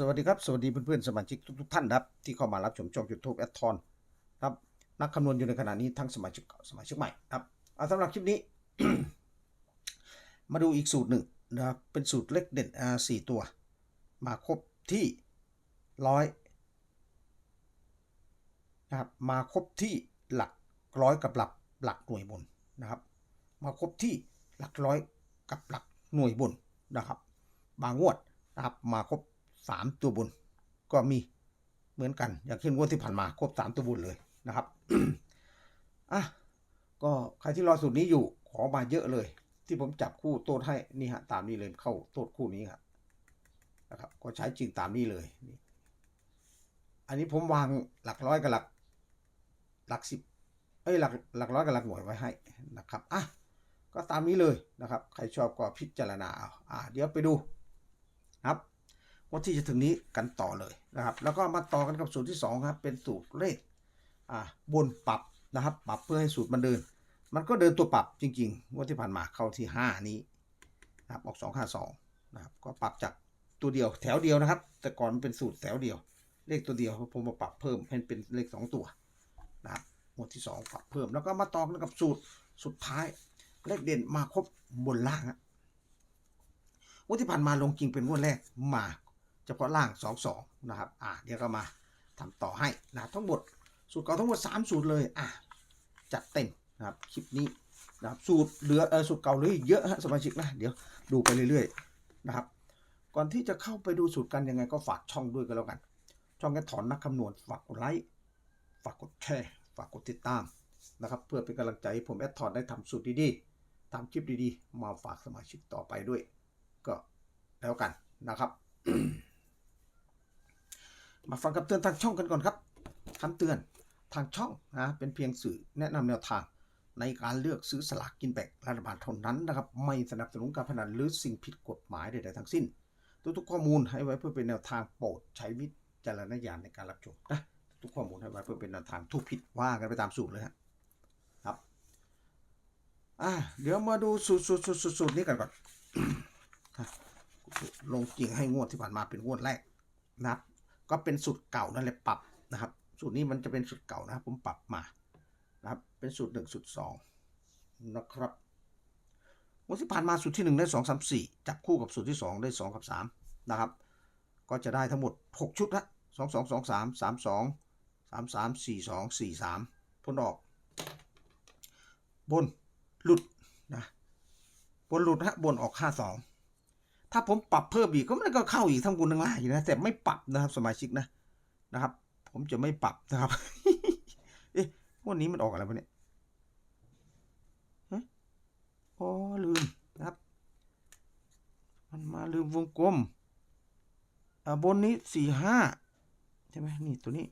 สวัสดีครับ สวัสดีเพื่อนๆสมาชิกทุกๆท่านครับ ที่เข้ามารับชมช่องยูทูบแอดทอนครับนักคำนวณอยู่ในขณะนี้ทั้งสมาชิกเก่าสมาชิกใหม่ครับเอาสำหรับคลิปนี้ มาดูอีกสูตรหนึ่งนะครับเป็นสูตรเลขเด่นอ่าสี่ตัว มาครบที่ร้อยนะครับมาครบที่หลักร้อยกับหลักหลักหน่วยบนนะครับ มาครบที่หลักร้อยกับหลักหน่วยบนนะครับ บางงวดนะครับมาครบ สามตัวบน ก็มีเหมือนกัน อย่างเช่นงวดที่ผ่านมาครบสามตัวบนเลยนะครับอะก็ใครที่รอสูตรนี้อยู่ขอมาเยอะเลย ที่ผมจับคู่โต้ให้นี่ฮะตามนี้เลยเข้าโต้คู่นี้ครับนะครับ ก็ใช้จริงตามนี้เลยนี่อันนี้ผมวางหลักร้อยกับหลักหลักสิบเอ้ยหลักหลักร้อยกับหลักหน่วยไว้ให้นะครับอะก็ตามนี้เลยนะครับ ใครชอบก็พิจารณาเอาอะเดี๋ยวไปดูครับ วันที่จะถึงนี้กันต่อเลยนะครับ แล้วก็มาต่อกันกับสูตรที่สองครับเป็นสูตรเลขอ่าบนปรับนะครับ ปรับเพื่อให้สูตรมันเดิน มันก็เดินตัวปรับจริงๆวันที่ผ่านมาเข้าที่ 5 นี้นะครับออก 252นะครับก็ปรับจากตัวเดียวแถวเดียวนะครับ แต่ก่อนมันเป็นสูตรแถวเดียว เลขตัวเดียวผมมาปรับเพิ่มให้เป็นเลข 2 ตัวนะครับหมวดที่ 2 ปรับเพิ่มแล้วก็มาต่อกันกับสูตรสุดท้ายเลขเด่นมาครบบนล่างอะงวดที่ผ่านมาลงจริงเป็นงวดแรกมา เฉพาะล่าง 2 2 นะครับ อ่าเดี๋ยวก็มาทำต่อให้นะทั้งหมดสูตรเก่าทั้งหมด 3 สูตรเลย อะ จัดเต็มนะครับ คลิปนี้นะครับ สูตรเหลือเออสูตรเก่าเหลยเยอะฮะสมาชิกนะ เดี๋ยวดูไปเรื่อยๆนะครับ ก่อนที่จะเข้าไปดูสูตรกันยังไงก็ฝากช่องด้วยกันแล้วกัน ช่องแกถอนนักคำนวณ ฝากกดไลค์ ฝากกดแชร์ ฝากกดติดตามนะครับ เพื่อเป็นกำลังใจให้ผมแอดถอนได้ทำสูตรดีๆทำคลิปดีๆ มาฝากสมาชิกต่อไปด้วย ก็แล้วกันนะครับ มาฟังคำเตือนทางช่องกันก่อนครับคำเตือนทางช่องนะเป็นเพียงสื่อแนะนำแนวทางในการเลือกซื้อสลากกินแบ่งรัฐบาลเท่านั้นนะครับ ไม่สนับสนุนการพนันหรือสิ่งผิดกฎหมายใดๆทั้งสิ้น ทุกๆข้อมูลให้ไว้เพื่อเป็นแนวทางโปรดใช้วิจารณญาณในการรับชมนะทุกข้อมูลให้ไว้เพื่อเป็นแนวทางทุกผิดว่ากันไปตามสูตรเลยครับอะเดี๋ยวมาดูสูตรสูตรสูตรสูตรสูตรนี้กันก่อนลงจริงให้งวดที่ผ่านมาเป็นงวดแรกนะครับ ก็เป็นสูตรเก่านั่นแหละปรับนะครับ สูตรนี้มันจะเป็นสูตรเก่านะครับ ผมปรับมานะครับ เป็นสูตรหนึ่งสูตรสองนะครับงวดที่ผ่านมาสูตรที่หนึ่งได้สองสามสี่จับคู่กับสูตรที่สองได้สองกับสามนะครับ ก็จะได้ทั้งหมดหกชุดละสองสองสองสามสามสองสามสามสี่สองสี่สามผลออก บนหลุดนะบนหลุดฮะบนออกห้าสอง ถ้าผมปรับเพิ่มอีกก็มันก็เข้าอีกทั้งบุญทั้งล่างอยู่นะแต่ไม่ปรับนะครับสมาชิกนะนะครับ ผมจะไม่ปรับนะครับ เอ๊ะวันนี้มันออกอะไรวะเนี่ยอ๋อลืมนะครับ มันมาลืมวงกลมอ่าบนนี้สี่ห้าใช่ไหมนี่ตัวนี้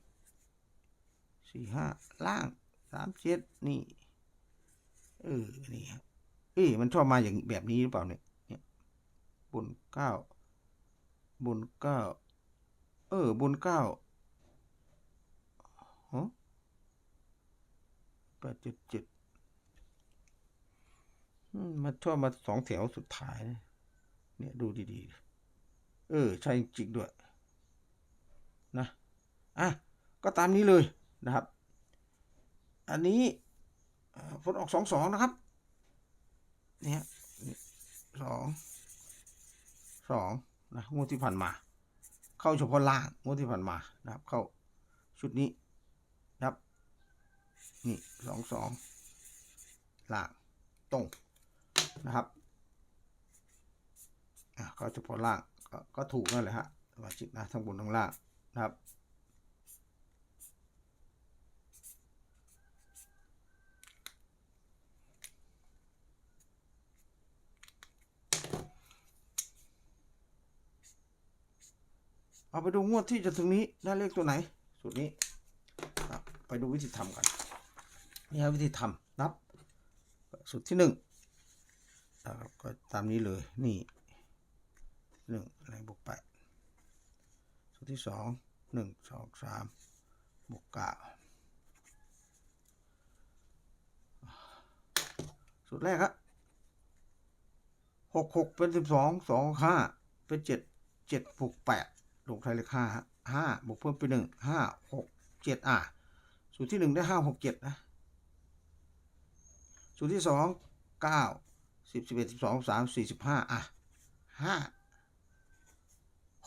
สี่ห้าล่างสามเจ็ดนี่เออนี่ครับเอ๊ะมันชอบมาอย่างแบบนี้หรือเปล่าเนี่ย บนเก้าบนเก้าเออบนเก้าฮะแปดเจ็ดเจ็ดมันชอบมาสองแถวสุดท้าย เนี่ยดูดีๆ เออ ใช่จริงด้วย นะ อะ ก็ตามนี้เลยนะครับ อันนี้อ่าผลออกสองสองนะครับ เนี่ยสอง สองนะงวดที่ผ่านมา เข้าเฉพาะล่างงวดที่ผ่านมานะครับ เข้าชุดนี้นะครับ นี่สองสองล่างตรงนะครับอะเข้าเฉพาะล่างก็ก็ถูกนั่นแหละฮะสมาชิกนะทั้งบนทั้งล่างนะครับ เอาไปดูงวดที่จะถึงนี้ได้เลขตัวไหน สูตรนี้ครับไปดูวิธีทำกัน นี่ครับวิธีทำนับ สูตรที่หนึ่งนะครับก็ตามนี้เลย นี่หนึ่งอะไรบวกแปดสูตรที่สองหนึ่งสองสามบวกเก้าสูตรแรกครับหกหกเป็นสิบสองสองห้าเป็นเจ็ดเจ็ดบวกแปด ลงท้ายเลขห้าห้าบวกเพิ่มเป็นหนึ่งห้าหกเจ็ดอะสูตรที่หนึ่งได้ห้าหกเจ็ดนะสูตรที่สองเก้าสิบสิบเอ็ดสิบสองสามสี่สิบห้าอะห้า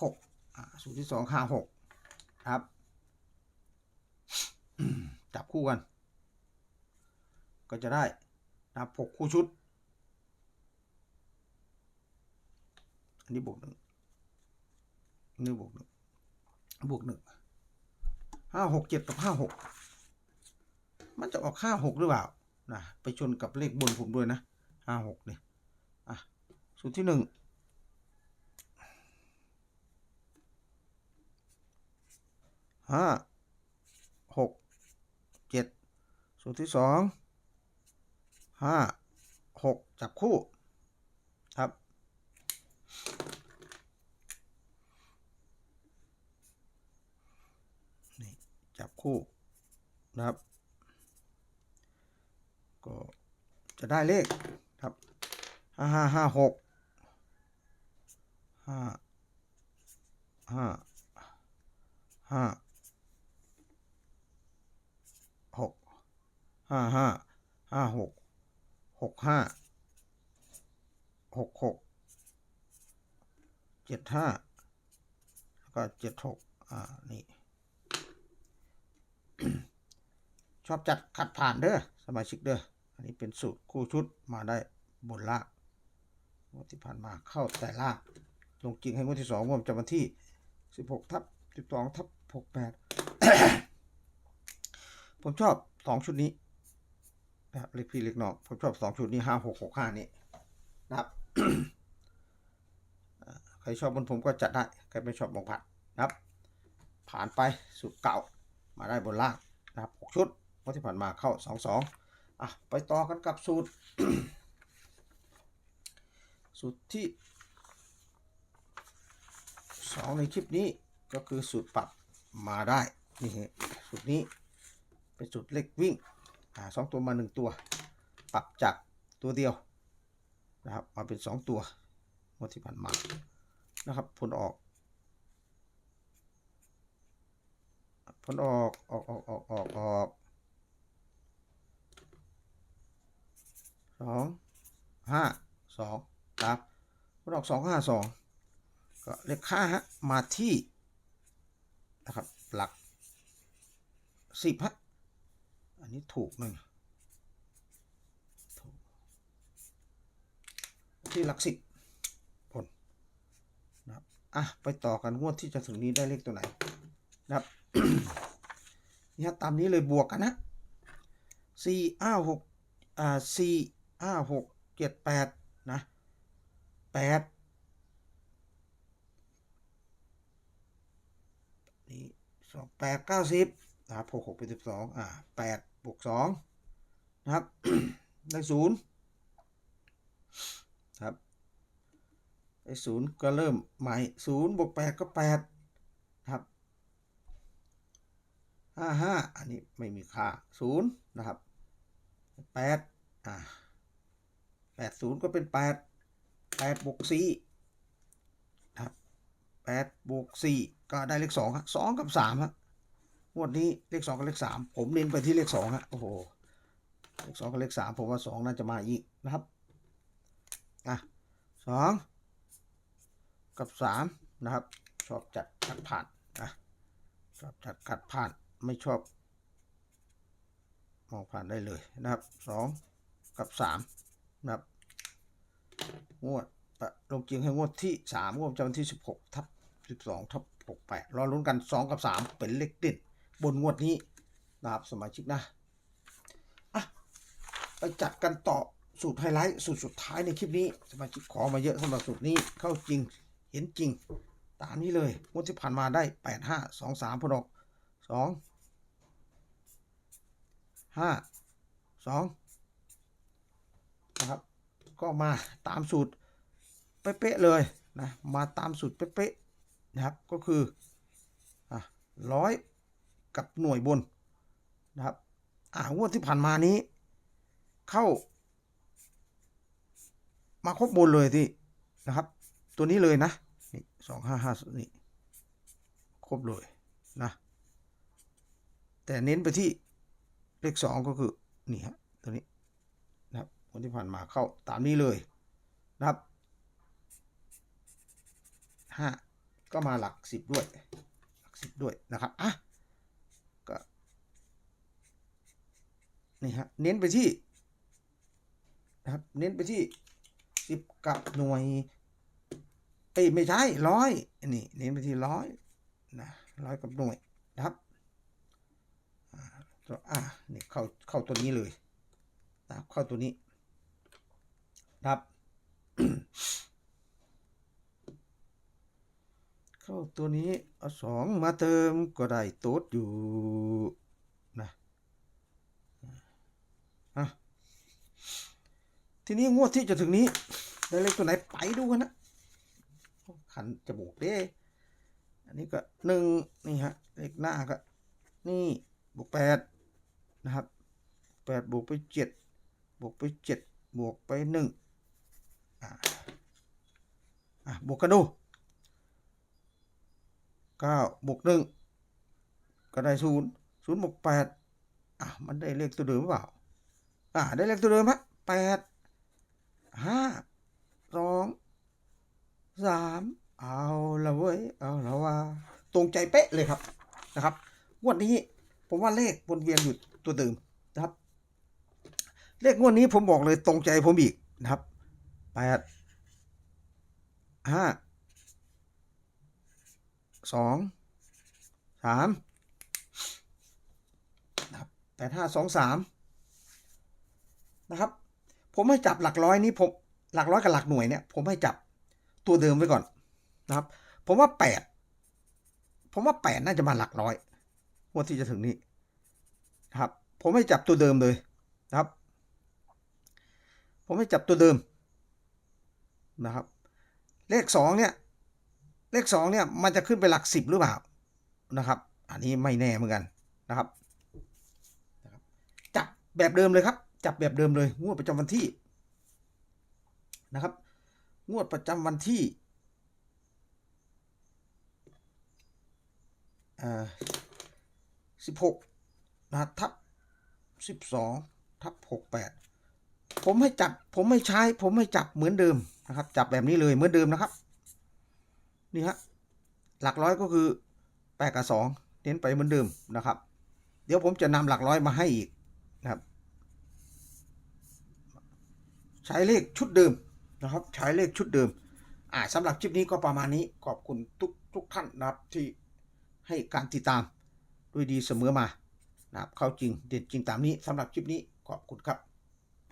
หกอะสูตรที่สองห้าหกครับ จับคู่กัน ก็จะได้นะครับหกคู่ชุด อันนี้บวกหนึ่ง นนี้บวกหนึ่งบวกหนึ่งห้าหกเจ็ดกับห้าหกมันจะออกห้าหกหรือเปล่านะไปชนกับเลขบนผมด้วยนะห้าหกเนี่ยอะสูตรที่หนึ่งห้าหกเจ็ดสูตรที่สองห้าหกจับคู่ครับ นี่จับ คู่นะครับ ก็จะได้เลขครับห้าห้าห้าหกห้าห้าห้าหกห้าห้าห้าหกหกห้าหกหกเจ็ดห้าแล้วก็เจ็ดหกอ่า นี่ ชอบจัดขัดผ่านเด้อสมาชิกเด้ออันนี้เป็นสูตรคู่ชุดมาได้บนล่างงวดที่ผ่านมาเข้าแต่ล่างลงจริงให้งวดที่สองงวดจำวันที่สิบหกทับสิบสองทับหกแปดผมชอบสองชุดนี้นะครับเล็กพี่เล็กน้องผมชอบสองชุดนี้ห้าหกหกห้านี้นะครับใครชอบบนผมก็จัดได้ ใครไม่ชอบบงผัดนะครับ ผ่านไปสูตรเก่า มาได้บนล่างนะครับหกชุดงวดที่ผ่านมาเข้าสองสองอะไปต่อกันกับสูตร สูตรที่สองในคลิปนี้ก็คือสูตรปรับมาได้นี่ฮะสูตรนี้เป็นสูตรเล็กวิ่งอ่าสองตัวมาหนึ่งตัว ปรับจากตัวเดียวนะครับมาเป็นสองตัวงวดที่ผ่านมานะครับผลออก ผลออก ออกออกออกออกออกสองห้าสองครับผลออกสองห้าสองก็เลขค่าฮะมาที่นะครับหลักสิบฮะอันนี้ถูกหนึ่งที่หลักสิบผลนะครับอะไปต่อกันงวดที่จะถึงนี้ได้เลขตัวไหนนะครับ เนี่ฮะตามนี้เลยบวกกันนะสี่อ้าหกอ่าสี่อ้าหกเจ็ดแปดนะแปดนี่สองแปดเก้าสิบนะครับหกหกเป็นสิบสองอ่าแปดบวกสองนะครับได้ศูนย์ครับได้ศูนย์ก็เริ่มใหม่ศูนย์บวกแปดก็แปดครับ ห้าห้าอันนี้ไม่มีค่าศูนย์นะครับแปดอ่าแปดศูนย์ก็เป็นแปดแปดบวกสี่ครับแปดบวกสี่ก็ได้เลขสองฮะสองกับสามฮะงวดนี้เลขสองกับเลขสามผมเน้นไปที่เลขสองฮะโอ้โหเลขสองกับเลขสามผมว่าสองน่าจะมาอีกนะครับอะสองกับสามนะครับ ชอบจัดขัดผ่านนะชอบจัดขัดผ่าน ไม่ชอบ มองผ่านได้เลยนะครับสองกับสามนะครับ งวดลงจริงให้งวดที่สามงวดจำวันที่สิบหกทับสิบสองทับหกแปดรอลุ้นกันสองกับสามเป็นเลขเด่นบนงวดนี้นะครับสมาชิกนะอะไปจัดกันต่อสูตรไฮไลท์สูตรสุดท้ายในคลิปนี้ สมาชิกขอมาเยอะสำหรับสูตรนี้เข้าจริงเห็นจริง ตามนี้เลยงวดที่ผ่านมาได้แปดห้าสองสามพนกสอง ห้าสองนะครับ ก็มาตามสูตรเป๊ะๆเลยนะมาตามสูตรเป๊ะๆนะครับก็คืออะร้อยกับหน่วยบนนะครับอ่างวดที่ผ่านมานี้ เข้า มาครบบนเลยที่นะครับ ตัวนี้เลยนะนี่สองห้าห้านี่ครบเลยนะแต่เน้นไปที่ เลขสองก็คือนี่ฮะตัวนี้นะครับวันที่ผ่านมาเข้าตามนี้เลยนะครับห้าก็มาหลักสิบด้วย หลักสิบด้วยนะครับอะก็นี่ฮะเน้นไปที่นะครับเน้นไปที่สิบกับหน่วยเอ้ยไม่ใช่ร้อยนี่เน้นไปที่ร้อยนะร้อยกับหน่วย อ่านี่เข้าเข้าตัวนี้เลยนะครับเข้าตัวนี้นะครับ เข้าตัวนี้เอาสองมาเติมก็ได้โต๊ดอยู่นะอะทีนี้งวดที่จะถึงนี้ ได้เลขตัวไหนไปดูกันนะขันจมูกเด้ อันนี้ก็หนึ่งนี่ฮะเลขหน้าก็นี่บวกแปด นะครับแปดบวกไปเจ็ดบวกไปเจ็ดบวกไปหนึ่งอ่าอะบวกกันดูเก้าบวกหนึ่งก็ได้ศูนย์ศูนย์บวกแปดอะมันได้เลขตัวเดิมหรือเปล่าอ่าได้เลขตัวเดิมฮะแปดห้าสองสามเอาละเว้ยเอาละว่า ตรงใจเป๊ะเลยครับนะครับงวดนี้ผมว่าเลขวนเวียนอยู่ ตัวเดิมนะครับ เลขงวดนี้ผมบอกเลยตรงใจผมอีกนะครับแปดห้าสองสามนะครับแปดห้าสองสามนะครับ ผมให้จับหลักร้อยนี้ผมหลักร้อยกับหลักหน่วยเนี่ย ผมให้จับตัวเดิมไว้ก่อนนะครับ ผมว่าแปดผมว่าแปดน่าจะมาหลักร้อยงวดที่จะถึงนี้ นะครับ ผมให้จับตัวเดิมเลยนะครับ ผมให้จับตัวเดิมนะครับ เลขสองเนี่ย เลขสองเนี่ย มันจะขึ้นไปหลักสิบหรือเปล่านะครับ อันนี้ไม่แน่เหมือนกันนะครับ จับแบบเดิมเลยครับ จับแบบเดิมเลย งวดประจำวันที่นะครับ งวดประจำวันที่อ่าสิบหก นะ ทับสิบสองทับหกแปดผมให้จับ ผมไม่ใช้ ผมให้จับเหมือนเดิมนะครับ จับแบบนี้เลยเหมือนเดิมนะครับ นี่ฮะ หลักร้อยก็คือแปดกับสองเน้นไปเหมือนเดิมนะครับ เดี๋ยวผมจะนำหลักร้อยมาให้อีกนะครับ ใช้เลขชุดเดิมนะครับ ใช้เลขชุดเดิม อ่าสำหรับคลิปนี้ก็ประมาณนี้ขอบคุณทุกทุกท่านนะครับที่ให้การติดตามด้วยดีเสมอมา นะครับเข้าจริงเด็ดจริงตามนี้สำหรับคลิปนี้ขอบคุณครับ